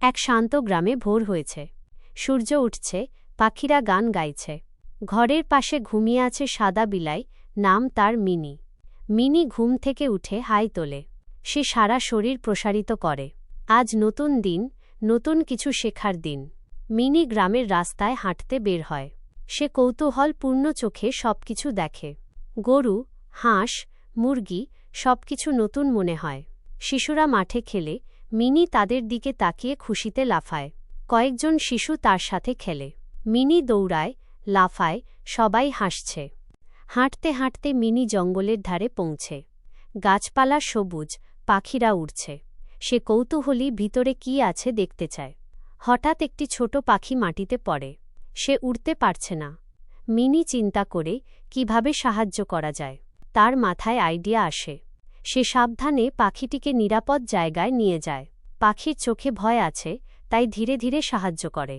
এক শান্ত গ্রামে ভোর হয়েছে। সূর্য উঠছে, পাখিরা গান গাইছে। ঘরের পাশে ঘুমিয়ে আছে সাদা বিলাই, নাম তার মিনি। মিনি ঘুম থেকে উঠে হাই তোলে। সে সারা শরীর প্রসারিত করে। আজ নতুন দিন, নতুন কিছু শেখার দিন। মিনি গ্রামের রাস্তায় হাঁটতে বের হয়। সে কৌতূহলপূর্ণ চোখে সবকিছু দেখে। গরু, হাঁস, মুরগি সবকিছু নতুন মনে হয়। শিশুরা মাঠে খেলে মিনি তাদের দিকে তাকিয়ে খুশিতে লাফায়। কয়েকজন শিশু তার সাথে খেলে। মিনি দৌড়ায়, লাফায়, সবাই হাসছে। হাঁটতে হাঁটতে মিনি জঙ্গলের ধারে পৌঁছে। গাছপালা সবুজ, পাখিরা উড়ছে। সে কৌতূহলী ভিতরে কি আছে দেখতে চায়। হঠাৎ একটি ছোট পাখি মাটিতে পড়ে। সে উড়তে পারছে না। মিনি চিন্তা করে কীভাবে সাহায্য করা যায়। তার মাথায় আইডিয়া আসে। সে সাবধানে পাখিটিকে নিরাপদ জায়গায় নিয়ে যায়। পাখির চোখে ভয় আছে, তাই ধীরে ধীরে সাহায্য করে।